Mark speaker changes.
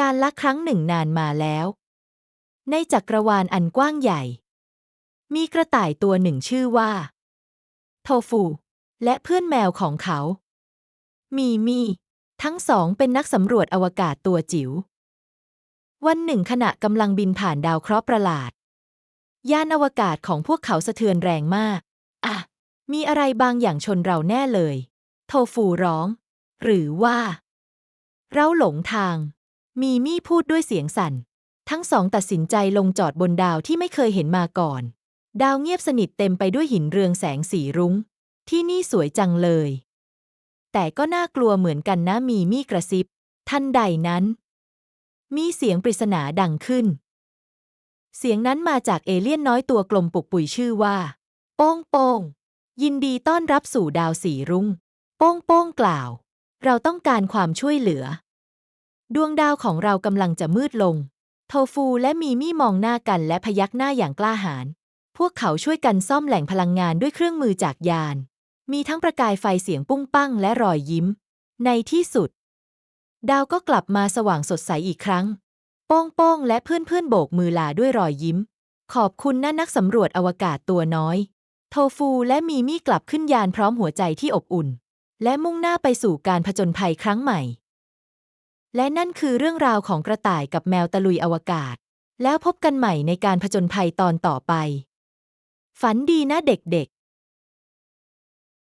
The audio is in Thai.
Speaker 1: การละครั้งหนึ่งนานมาแล้ว ในจักรวาลอันกว้างใหญ่ มีกระต่ายตัวหนึ่งชื่อว่าโทฟู และเพื่อนแมวของเขา มีมี ทั้งสองเป็นนักสำรวจอวกาศตัวจิ๋ว วันหนึ่งขณะกำลังบินผ่านดาวเคราะห์ประหลาด ยานอวกาศของพวกเขาสะเทือนแรงมาก อะ มีอะไรบางอย่างชนเราแน่เลย โทฟูร้อง หรือว่า เราหลงทาง มีมี่พูดด้วยเสียงสั่น ทั้งสองตัดสินใจลงจอดบนดาวที่ไม่เคยเห็นมาก่อน ดาวเงียบสนิทเต็มไปด้วยหินเรืองแสงสีรุง้ง ที่นี่สวยจังเลย แต่ก็น่ากลัวเหมือนกันนะมีมี่กระซิบ ทันใดนั้น มีเสียงปริศนาดังขึ้น เสียงนั้นมาจากเอเลี่ยนน้อยตัวกลมปุกปุยชื่อว่า โป้งโป้งยินดีต้อนรับสู่ดาวสีรุง้ง โป้งโป้งกล่าว เราต้องการความช่วยเหลือ ดวงดาวของเรากำลังจะมืดลง โทฟูและมีมี่มองหน้ากันและพยักหน้าอย่างกล้าหาญ พวกเขาช่วยกันซ่อมแหล่งพลังงานด้วยเครื่องมือจากยาน มีทั้งประกายไฟเสียงปุ้งปั้งและรอยยิ้ม ในที่สุด ดาวก็กลับมาสว่างสดใสอีกครั้ง โป้งโป้งและเพื่อนๆโบกมือลาด้วยรอยยิ้ม ขอบคุณนะนักสำรวจอวกาศตัวน้อย โทฟูและมีมี่กลับขึ้นยานพร้อมหัวใจที่อบอุ่น และมุ่งหน้าไปสู่การผจญภัยครั้งใหม่ และนั่นคือเรื่องราวของกระต่ายกับแมวตะลุยอวกาศ แล้วพบกันใหม่ในการผจญภัยตอนต่อไป ฝันดีนะเด็กๆ